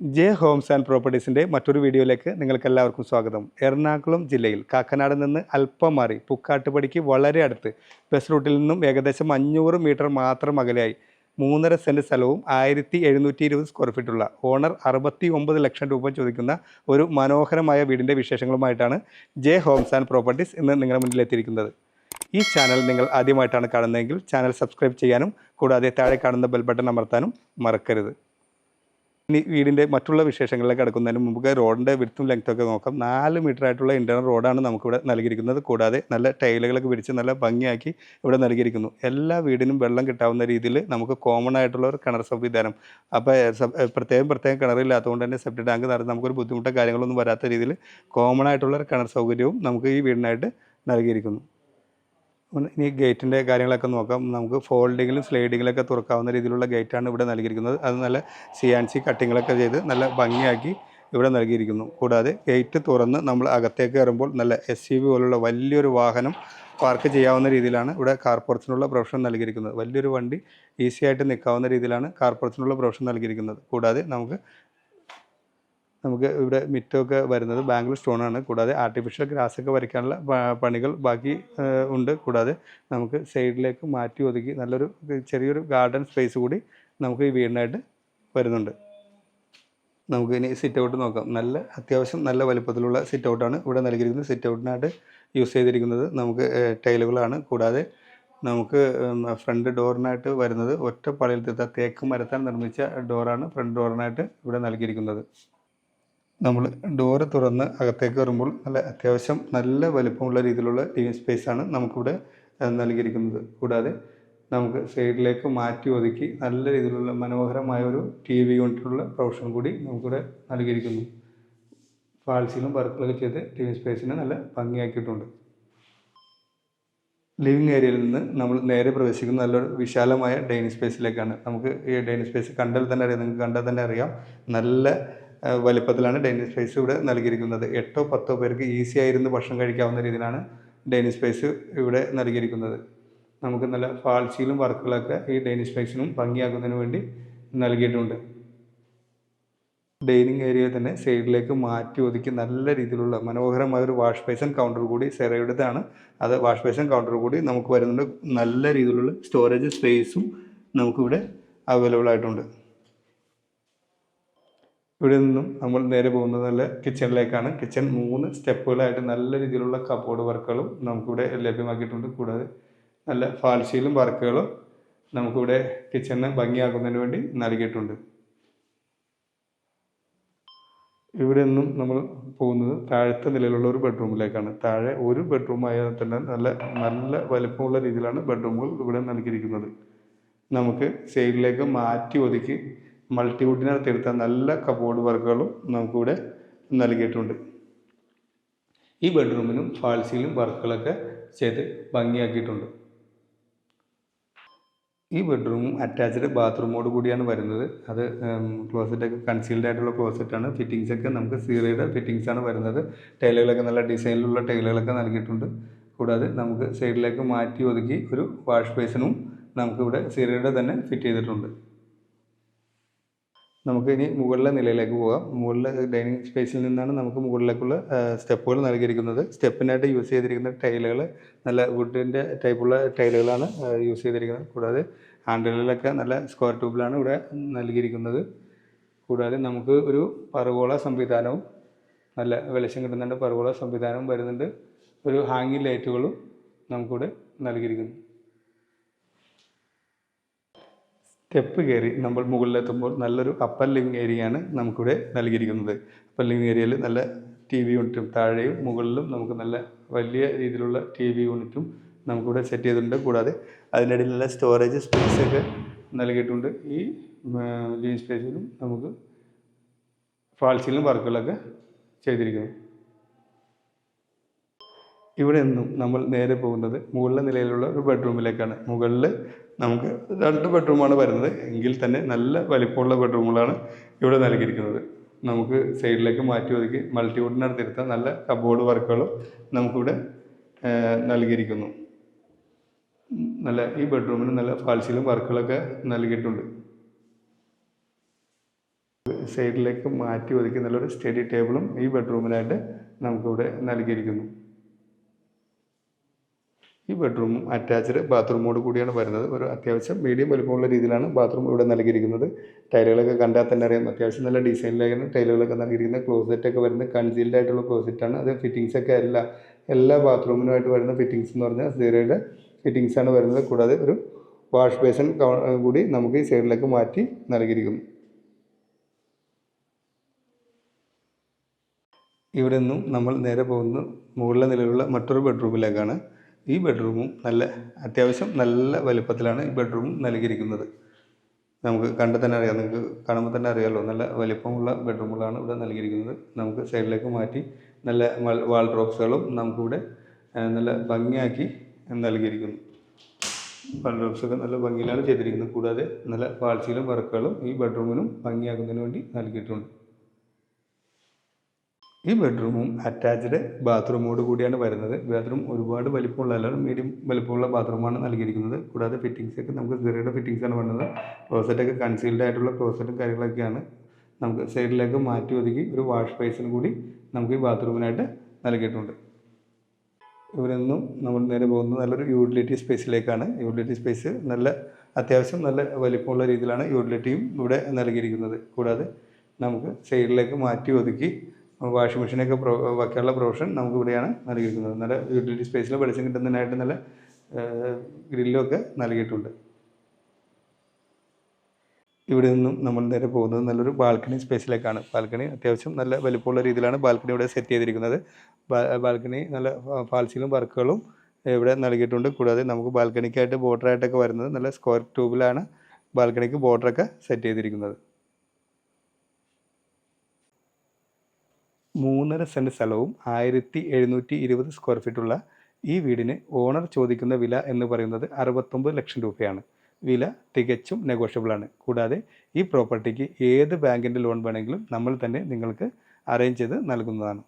J homes and പ്രോപ്പർട്ടീസിന്റെ മറ്റൊരു വീഡിയോയിലേക്ക് നിങ്ങൾക്ക് എല്ലാവർക്കും സ്വാഗതം. എറണാകുളം ജില്ലയിൽ കാക്കനാട് നിന്ന് അല്പം മാറി പുക്കാട്ടുപടിക്ക് വളരെ അടുത്ത് ബസ് റൂട്ടിൽ നിന്നും ഏകദേശം അഞ്ഞൂറ് മീറ്റർ മാത്രം അകലെയായി മൂന്നര സെന്റ് സ്ഥലവും ആയിരത്തി എഴുന്നൂറ്റി ഇരുപത് സ്ക്വയർ ഫീറ്റുള്ള ഓണർ അറുപത്തി ഒമ്പത് ലക്ഷം രൂപ ചോദിക്കുന്ന ഒരു മനോഹരമായ വീടിന്റെ വിശേഷങ്ങളുമായിട്ടാണ് ജെ ഹോംസ് ആൻഡ് പ്രോപ്പർട്ടീസ് ഇന്ന് നിങ്ങളുടെ മുന്നിൽ എത്തിയിരിക്കുന്നത്. ഈ ചാനൽ നിങ്ങൾ ആദ്യമായിട്ടാണ് കാണുന്നതെങ്കിൽ ചാനൽ സബ്സ്ക്രൈബ് ചെയ്യാനും കൂടാതെ താഴെ കാണുന്ന ബെൽ ബട്ടൺ അമർത്താനും മറക്കരുത്. ഇനി വീടിന്റെ മറ്റുള്ള വിശേഷങ്ങളിലേക്ക് കിടക്കുന്നതിന് മുമ്പ് റോഡിന്റെ വിടുത്തും ലെങ്ത്തൊക്കെ നോക്കാം. നാല് മീറ്റർ ആയിട്ടുള്ള ഇന്റർണൽ റോഡാണ് നമുക്കിവിടെ നൽകിയിരിക്കുന്നത്. കൂടാതെ നല്ല ടൈലുകളൊക്കെ പിടിച്ച് നല്ല ഭംഗിയാക്കി ഇവിടെ നൽകിയിരിക്കുന്നു. എല്ലാ വീടിനും വെള്ളം കിട്ടാവുന്ന രീതിയിൽ നമുക്ക് കോമൺ ആയിട്ടുള്ള ഒരു കിണർ സംവിധാനം. അപ്പോൾ പ്രത്യേകം പ്രത്യേകം കിണറില്ലാത്തതുകൊണ്ട് തന്നെ സെപ്റ്റ് ടാങ്ക് നിറഞ്ഞ് നമുക്കൊരു ബുദ്ധിമുട്ടോ കാര്യങ്ങളൊന്നും വരാത്ത രീതിയിൽ കോമൺ ആയിട്ടുള്ള ഒരു കിണർ സൗകര്യവും നമുക്ക് ഈ വീടിനായിട്ട് നൽകിയിരിക്കുന്നു. ഇനി ഗേറ്റിന്റെ കാര്യങ്ങളൊക്കെ നോക്കാം. നമുക്ക് ഫോൾഡിങ്ങിലും സ്ലൈഡിങ്ങിലൊക്കെ തുറക്കാവുന്ന രീതിയിലുള്ള ഗേറ്റാണ് ഇവിടെ നൽകിയിരിക്കുന്നത്. അത് നല്ല സി ആൻഡ് സി കട്ടിങ്ങളൊക്കെ ചെയ്ത് നല്ല ഭംഗിയാക്കി ഇവിടെ നൽകിയിരിക്കുന്നു. കൂടാതെ ഗേറ്റ് തുറന്ന് നമ്മൾ അകത്തേക്ക് കയറുമ്പോൾ നല്ല എസ് യു വി പോലുള്ള വലിയൊരു വാഹനം പാർക്ക് ചെയ്യാവുന്ന രീതിയിലാണ് ഇവിടെ കാർപോർട്സിനുള്ള പ്രൊഫഷൻ നൽകിയിരിക്കുന്നത്. വലിയൊരു വണ്ടി ഈസി ആയിട്ട് നിൽക്കാവുന്ന രീതിയിലാണ് കാർപോർട്സിനുള്ള പ്രൊഫഷൻ നൽകിയിരിക്കുന്നത്. കൂടാതെ നമുക്ക് നമുക്ക് ഇവിടെ മിറ്റമൊക്കെ വരുന്നത് ബാംഗ്ലൂർ സ്റ്റോണാണ്. കൂടാതെ ആർട്ടിഫിഷ്യൽ ഗ്രാസ് ഒക്കെ വരയ്ക്കാനുള്ള പണികൾ ബാക്കി ഉണ്ട്. കൂടാതെ നമുക്ക് സൈഡിലേക്ക് മാറ്റി ഒതുക്കി നല്ലൊരു ചെറിയൊരു ഗാർഡൻ സ്പേസ് കൂടി നമുക്ക് ഈ വീടിനായിട്ട് വരുന്നുണ്ട്. നമുക്ക് ഇനി സിറ്റ് ഔട്ട് നോക്കാം. നല്ല അത്യാവശ്യം നല്ല വലുപ്പത്തിലുള്ള സിറ്റ് ഔട്ടാണ് ഇവിടെ നൽകിയിരിക്കുന്നത്. സിറ്റ് ഔട്ടിനായിട്ട് യൂസ് ചെയ്തിരിക്കുന്നത് നമുക്ക് ടൈലുകളാണ് കൂടാതെ നമുക്ക് ഫ്രണ്ട് ഡോറിനായിട്ട് വരുന്നത് ഒറ്റ പള്ളിയിൽ തീർത്ത തേക്ക് മരത്താൻ നിർമ്മിച്ച ഡോറാണ് ഫ്രണ്ട് ഡോറിനായിട്ട് ഇവിടെ നൽകിയിരിക്കുന്നത്. നമ്മൾ ഡോറ് തുറന്ന് അകത്തേക്ക് വരുമ്പോൾ നല്ല അത്യാവശ്യം നല്ല വലുപ്പമുള്ള രീതിയിലുള്ള ലിവിങ് സ്പേസ് ആണ് നമുക്കിവിടെ നൽകിയിരിക്കുന്നത്. കൂടാതെ നമുക്ക് സൈഡിലേക്ക് മാറ്റി ഒതുക്കി നല്ല രീതിയിലുള്ള മനോഹരമായ ഒരു ടി വി യൂണിറ്റുള്ള പ്രൊഫഷൻ കൂടി നമുക്കിവിടെ നൽകിയിരിക്കുന്നു. ഫാൾസിലും വർക്കുകളൊക്കെ ചെയ്ത് ലിവിങ് സ്പേസിനെ നല്ല ഭംഗിയാക്കിയിട്ടുണ്ട്. ലിവിങ് ഏരിയയിൽ നിന്ന് നമ്മൾ നേരെ പ്രവേശിക്കുന്ന നല്ലൊരു വിശാലമായ ഡൈനിങ് സ്പേസിലേക്കാണ് നമുക്ക് ഈ ഡൈനിങ് സ്പേസ് കണ്ടാൽ തന്നെ അറിയാം നിങ്ങൾക്ക് കണ്ടാൽ തന്നെ അറിയാം. നല്ല വലിപ്പത്തിലാണ് ഡൈനിങ് സ്പേസ് ഇവിടെ നൽകിയിരിക്കുന്നത്. എട്ടോ പത്തോ പേർക്ക് ഈസി ആയിരുന്നു ഭക്ഷണം കഴിക്കാവുന്ന രീതിയിലാണ് ഡൈനിങ് സ്പേസ് ഇവിടെ നൽകിയിരിക്കുന്നത്. നമുക്ക് നല്ല ഫാൾസിയിലും വർക്കുകളൊക്കെ ഈ ഡൈനിങ് സ്പേസിനും ഭംഗിയാക്കുന്നതിന് വേണ്ടി നൽകിയിട്ടുണ്ട്. ഡൈനിങ് ഏരിയ തന്നെ സൈഡിലേക്ക് മാറ്റി ഒതുക്കി നല്ല രീതിയിലുള്ള മനോഹരമായ ഒരു വാഷ് ബേസൻ കൗണ്ടർ കൂടി സെറയുടേതാണ്. അത് വാഷ് ബേസൻ കൗണ്ടർ കൂടി നമുക്ക് വരുന്നുണ്ട്. നല്ല രീതിയിലുള്ള സ്റ്റോറേജ് സ്പേസും നമുക്കിവിടെ അവൈലബിൾ ആയിട്ടുണ്ട്. ഇവിടെ നിന്നും നമ്മൾ നേരെ പോകുന്നത് നല്ല കിച്ചണിലേക്കാണ് കിച്ചൺ മൂന്ന് സ്റ്റെപ്പുകളായിട്ട് നല്ല രീതിയിലുള്ള കപ്പോർഡ് വർക്കുകളും നമുക്കിവിടെ ലഭ്യമാക്കിയിട്ടുണ്ട്. കൂടാതെ നല്ല ഫാൽസിയിലും വർക്കുകളും നമുക്കിവിടെ കിച്ചണിനെ ഭംഗിയാക്കുന്നതിന് വേണ്ടി നൽകിയിട്ടുണ്ട്. ഇവിടെ നിന്നും നമ്മൾ പോകുന്നത് താഴത്തെ നിലയിലുള്ള ഒരു ബെഡ്റൂമിലേക്കാണ് താഴെ ഒരു ബെഡ്റൂം ആയാൽ തന്നെ നല്ല നല്ല വലിപ്പമുള്ള രീതിയിലാണ് ബെഡ്റൂമുകൾ ഇവിടെ നൽകിയിരിക്കുന്നത്. നമുക്ക് സൈഡിലേക്ക് മാറ്റി ഒതുക്കി മൾട്ടിവുഡിനകത്ത് തീർത്ത നല്ല കബോർഡ് വർക്കുകളും നമുക്കിവിടെ നൽകിയിട്ടുണ്ട്. ഈ ബെഡ്റൂമിനും ഫാൾസിയിലും വർക്കുകളൊക്കെ ചെയ്ത് ഭംഗിയാക്കിയിട്ടുണ്ട്. ഈ ബെഡ്റൂമും അറ്റാച്ച്ഡ് ബാത്റൂമോട് കൂടിയാണ് വരുന്നത്. അത് ക്ലോസറ്റൊക്കെ കൺസീൽഡ് ആയിട്ടുള്ള ക്ലോസറ്റാണ് ഫിറ്റിങ്സ് ഒക്കെ നമുക്ക് സീറയുടെ ആണ് വരുന്നത്. ടൈലുകളൊക്കെ നല്ല ഡിസൈനിലുള്ള ടൈലുകളൊക്കെ നൽകിയിട്ടുണ്ട്. കൂടാതെ നമുക്ക് സൈഡിലേക്ക് മാറ്റി ഒതുക്കി ഒരു വാഷ് ബേസിനും നമുക്കിവിടെ സീറയുടെ തന്നെ ഫിറ്റ് ചെയ്തിട്ടുണ്ട്. നമുക്ക് ഇനി മുകളിലെ നിലയിലേക്ക് പോകാം. മുകളിലെ ഡൈനിങ് സ്പേസിൽ നിന്നാണ് നമുക്ക് മുകളിലേക്കുള്ള സ്റ്റെപ്പുകൾ നൽകിയിരിക്കുന്നത്. സ്റ്റെപ്പിനായിട്ട് യൂസ് ചെയ്തിരിക്കുന്ന ടൈലുകൾ നല്ല വുഡിന്റെ ടൈപ്പുള്ള ടൈലുകളാണ് യൂസ് ചെയ്തിരിക്കുന്നത്. കൂടാതെ ഹാൻഡിലൊക്കെ നല്ല സ്ക്വയർ ട്യൂബിലാണ് ഇവിടെ നൽകിയിരിക്കുന്നത്. കൂടാതെ നമുക്ക് ഒരു പറുകോള സംവിധാനവും നല്ല വെളിച്ചം കിട്ടുന്നുണ്ട് പറുകോള സംവിധാനവും വരുന്നുണ്ട്. ഒരു ഹാങ്ങിങ് ലൈറ്റുകളും നമുക്കിവിടെ നൽകിയിരിക്കുന്നു. സ്റ്റെപ്പ് കയറി നമ്മൾ മുകളിലെത്തുമ്പോൾ നല്ലൊരു അപ്പർ ലിവിങ് ഏരിയയാണ് നമുക്കിവിടെ നൽകിയിരിക്കുന്നത്. അപ്പർ ലിവിങ് ഏരിയയിൽ നല്ല ടി വി യൂണിറ്റും താഴെയും മുകളിലും നമുക്ക് നല്ല വലിയ രീതിയിലുള്ള ടി വി യൂണിറ്റും നമുക്കിവിടെ സെറ്റ് ചെയ്തിട്ടുണ്ട്. കൂടാതെ അതിനിടയിൽ നല്ല സ്റ്റോറേജ് സ്പേസ് ഒക്കെ നൽകിയിട്ടുണ്ട്. ഈ ലിവിങ് സ്പേസിലും നമുക്ക് ഫാൾസിലും വർക്കുകളൊക്കെ ചെയ്തിരിക്കുന്നു. ഇവിടെ നിന്നും നമ്മൾ നേരെ പോകുന്നത് മുകളിലെ നിലയിലുള്ള ഒരു ബെഡ്റൂമിലേക്കാണ് മുകളിൽ നമുക്ക് രണ്ട് ബെഡ്റൂമാണ് വരുന്നത്. എങ്കിൽ തന്നെ നല്ല വലിപ്പമുള്ള ബെഡ്റൂമുകളാണ് ഇവിടെ നൽകിയിരിക്കുന്നത്. നമുക്ക് സൈഡിലേക്ക് മാറ്റി ഒതുക്കി മൾട്ടിവുഡിനടുത്തെടുത്ത നല്ല കബോർഡ് വർക്കുകളും നമുക്കിവിടെ നൽകിയിരിക്കുന്നു. നല്ല ഈ ബെഡ്റൂമിന് നല്ല ഫാൾസിലും വർക്കുകളൊക്കെ നൽകിയിട്ടുണ്ട്. സൈഡിലേക്ക് മാറ്റി ഒതുക്കി നല്ലൊരു സ്റ്റഡി ടേബിളും ഈ ബെഡ്റൂമിലായിട്ട് നമുക്കിവിടെ നൽകിയിരിക്കുന്നു. ഈ ബെഡ്റൂമും അറ്റാച്ച്ഡ് ബാത്റൂമോട് കൂടിയാണ് വരുന്നത്. ഒരു അത്യാവശ്യം മീഡിയം വലുപ്പമുള്ള രീതിയിലാണ് ബാത്റൂം ഇവിടെ നൽകിയിരിക്കുന്നത്. ടൈലുകളൊക്കെ കണ്ടാൽ തന്നെ അറിയാം. അത്യാവശ്യം നല്ല ഡിസൈനിലായിരുന്നു ടൈലുകളൊക്കെ നൽകിയിരിക്കുന്നത്. ക്ലോസറ്റ് ഒക്കെ വരുന്നത് കൺസീൽഡ് ആയിട്ടുള്ള ക്ലോസറ്റാണ് അത് ഫിറ്റിങ്സ് ഒക്കെ എല്ലാ എല്ലാ ബാത്റൂമിനുമായിട്ട് വരുന്ന ഫിറ്റിങ്സ് എന്ന് പറഞ്ഞാൽ സീറയുടെ ഫിറ്റിങ്സ് ആണ് വരുന്നത്. കൂടാതെ ഒരു വാഷ് ബേസൺ കൂടി നമുക്ക് ഈ സൈഡിലേക്ക് മാറ്റി നൽകിയിരിക്കുന്നു. ഇവിടെ നിന്നും നമ്മൾ നേരെ പോകുന്ന മുകളിലെ നിലയിലുള്ള മറ്റൊരു ബെഡ്റൂമിലേക്കാണ് ഈ ബെഡ്റൂമും നല്ല അത്യാവശ്യം നല്ല വലുപ്പത്തിലാണ് ഈ ബെഡ്റൂം നൽകിയിരിക്കുന്നത്. നമുക്ക് കണ്ട് തന്നെ അറിയാം നിങ്ങൾക്ക് കാണുമ്പോൾ തന്നെ അറിയാമല്ലോ നല്ല വലിപ്പമുള്ള ബെഡ്റൂമുകളാണ് ഇവിടെ നൽകിയിരിക്കുന്നത്. നമുക്ക് സൈഡിലേക്ക് മാറ്റി നല്ല വാൾ ഡ്രോപ്സുകളും നമുക്കിവിടെ നല്ല ഭംഗിയാക്കി നൽകിയിരിക്കുന്നു. വാൾ ഡ്രോപ്സൊക്കെ നല്ല ഭംഗിയിലാണ് ചെയ്തിരിക്കുന്നത്. കൂടാതെ നല്ല പാഴ്ചയിലും വർക്കുകളും ഈ ബെഡ്റൂമിനും ഭംഗിയാക്കുന്നതിന് വേണ്ടി നൽകിയിട്ടുണ്ട്. ഈ ബെഡ്റൂമും അറ്റാച്ച്ഡ് ബാത്റൂമോട് കൂടിയാണ് വരുന്നത്. ബാത്റൂം ഒരുപാട് വലിപ്പമുള്ള അല്ലാതെ മീഡിയം വലിപ്പമുള്ള ബാത്റൂമാണ് നൽകിയിരിക്കുന്നത്. കൂടാതെ ഫിറ്റിങ്സ് ഒക്കെ നമുക്ക് സിറയുടെ ഫിറ്റിങ്സ് ആണ് വരുന്നത് ക്ലോസറ്റൊക്കെ കൺസീൽഡ് ആയിട്ടുള്ള ക്ലോസറ്റും കാര്യങ്ങളൊക്കെയാണ് നമുക്ക് സൈഡിലേക്ക് മാറ്റി ഒതുക്കി ഒരു വാഷ് ബേസിനും കൂടി നമുക്ക് ഈ ബാത്റൂമിനായിട്ട് നൽകിയിട്ടുണ്ട്. ഇവിടെ നിന്നും നമ്മൾ നേരെ പോകുന്നത് നല്ലൊരു യൂട്ടിലിറ്റി സ്പേസിലേക്കാണ് യൂട്ടിലിറ്റി സ്പേസ് നല്ല അത്യാവശ്യം നല്ല വലിപ്പമുള്ള രീതിയിലാണ് യൂട്ടിലിറ്റിയും ഇവിടെ നൽകിയിരിക്കുന്നത്. കൂടാതെ നമുക്ക് സൈഡിലേക്ക് മാറ്റി ഒതുക്കി വാഷിംഗ് മെഷീനൊക്കെ പ്രൊ വയ്ക്കാനുള്ള പ്രൊവിഷൻ നമുക്ക് ഇവിടെയാണ് നൽകിയിരിക്കുന്നത്. നല്ല യൂട്ടിലിറ്റി സ്പേസിൽ വെളിച്ചം കിട്ടുന്നതിനായിട്ട് നല്ല ഗ്രില്ലൊക്കെ നൽകിയിട്ടുണ്ട്. ഇവിടെ നിന്നും നമ്മൾ നേരെ പോകുന്നത് നല്ലൊരു ബാൽക്കണി സ്പേസിലേക്കാണ്. ബാൽക്കണി അത്യാവശ്യം നല്ല വലിപ്പമുള്ള രീതിയിലാണ് ബാൽക്കണി ഇവിടെ സെറ്റ് ചെയ്തിരിക്കുന്നത്. ബാൽക്കണി നല്ല ഫാൾസിലും വർക്കുകളും ഇവിടെ നൽകിയിട്ടുണ്ട്. കൂടാതെ നമുക്ക് ബാൽക്കണിക്കായിട്ട് ബോർഡറായിട്ടൊക്കെ വരുന്നത് നല്ല സ്ക്വയർ ട്യൂബിലാണ് ബാൽക്കണിക്ക് ബോർഡറൊക്കെ സെറ്റ് ചെയ്തിരിക്കുന്നത്. മൂന്നര സെന്റ് സ്ഥലവും ആയിരത്തി എഴുന്നൂറ്റി ഇരുപത് സ്ക്വയർ ഫീറ്റുള്ള ഈ വീടിന് ഓണർ ചോദിക്കുന്ന വില എന്ന് പറയുന്നത് അറുപത്തൊമ്പത് ലക്ഷം രൂപയാണ്. വില തികച്ചും നെഗോഷ്യബിളാണ് കൂടാതെ ഈ പ്രോപ്പർട്ടിക്ക് ഏത് ബാങ്കിന്റെ ലോൺ വേണമെങ്കിലും നമ്മൾ തന്നെ നിങ്ങൾക്ക് അറേഞ്ച് ചെയ്ത് നൽകുന്നതാണ്.